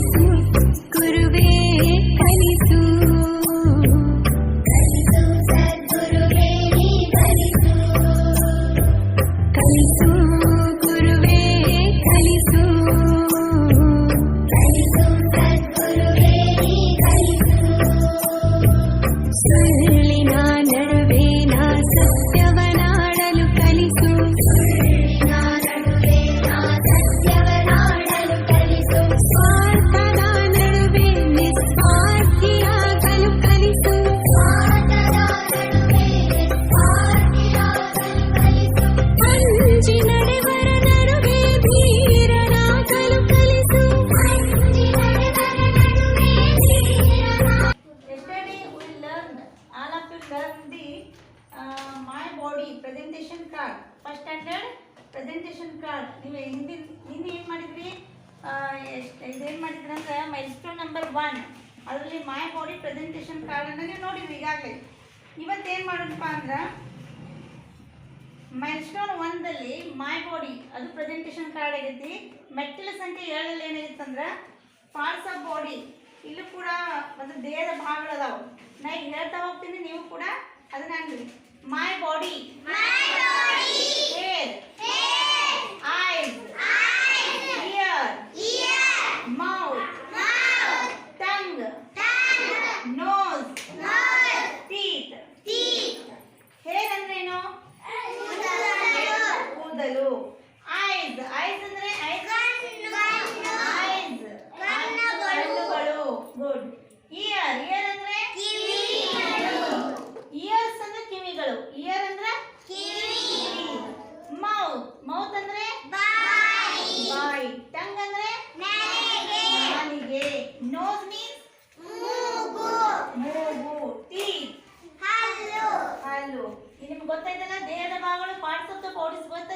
Thank you. Body presentation card first standard presentation card ನೀವು ಹಿಂದಿನ ನಿನ್ನೆ ಏನು ಮಾಡಿದ್ರಿ? ಏನು ಮಾಡಿದ್ರಿ ಅಂದ್ರೆ ಮೈಲ್ಸ್ಟೋನ್ ನಂಬರ್ ಒನ್ ಅದರಲ್ಲಿ ಮೈ ಬಾಡಿ ಪ್ರೆಸೆಂಟೇಷನ್ ಕಾರ್ಡನ್ನು ನೀವು ನೋಡಿದ್ರಿ ಈಗಾಗಲೇ. ಇವತ್ತೇನು ಮಾಡೋದಪ್ಪ ಅಂದ್ರೆ ಮೈಲ್ಸ್ಟೋನ್ ಒಂದಲ್ಲಿ ಮೈ ಬಾಡಿ ಅದು ಪ್ರೆಸೆಂಟೇಷನ್ ಕಾರ್ಡ್ ಆಗೈತಿ. ಮೆಟ್ಟಿಲ ಸಂಖ್ಯೆ ಏಳಲ್ಲಿ ಏನಾಗಿತ್ತು ಅಂದ್ರೆ ಪಾರ್ಟ್ಸ್ ಆಫ್ ಬಾಡಿ ಇಲ್ಲೂ ಕೂಡ ಒಂದು ದೇಹದ ಭಾಗಗಳು ಅದಾವೆ. ನಾ ಹೇಳ್ತಾ ಹೋಗ್ತೀನಿ, ನೀವು ಕೂಡ ಅದನ್ನ My body. My body. Nose means ಮೂಗು. ಮೂಗು. ಟೀತ್ ಹಲ್ಲು. ಹಲ್ಲು. ನಿಮ್ಗೆ ಗೊತ್ತಾಯ್ತಲ್ಲ ದೇಹದ ಭಾಗಗಳು ಪಾರ್ಟ್ಸ್ ಆಫ್ ದ ಬಾಡೀಸ್ ಗೊತ್ತ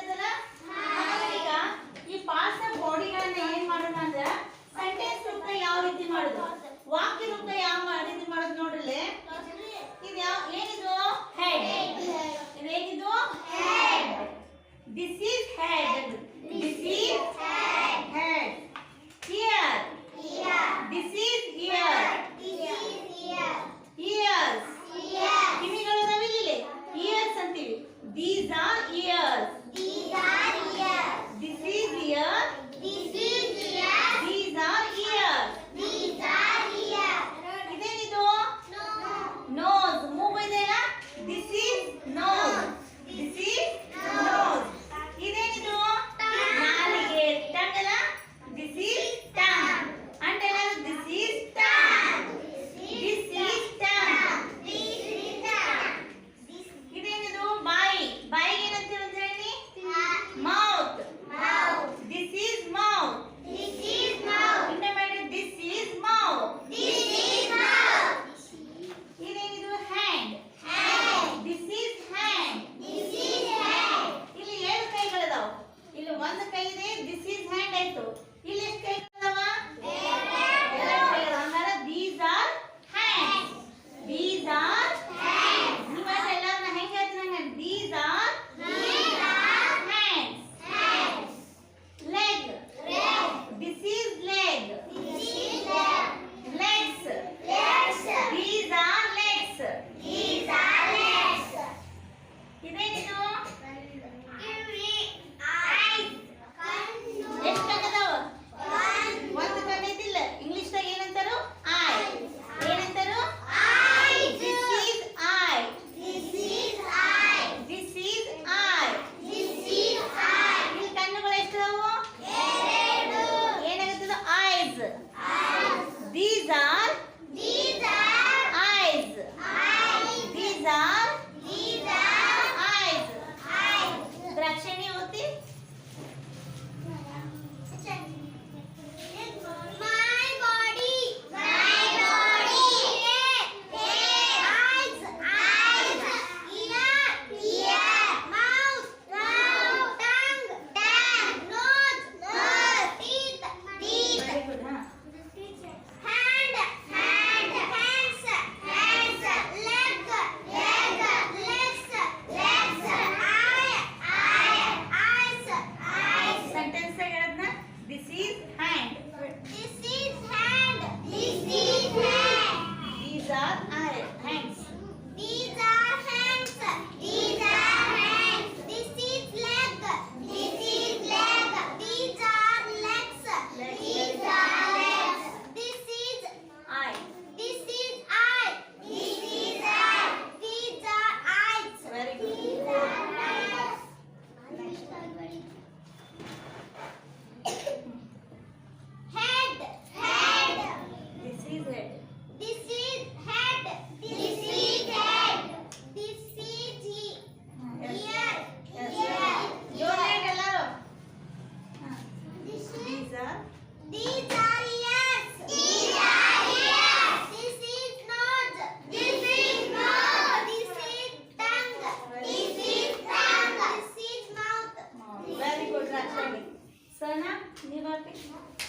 ನೀವು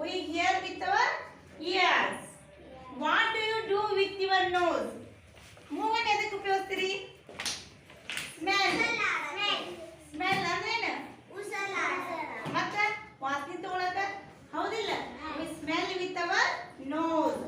We hear with our ears. What do you do with your nose? Move on the cup. Smell. Smell. Smell. Smell. Smell. Smell. Smell. Smell. Smell. Smell. Smell. Smell. Smell. Smell. Smell. Smell. Smell. Smell.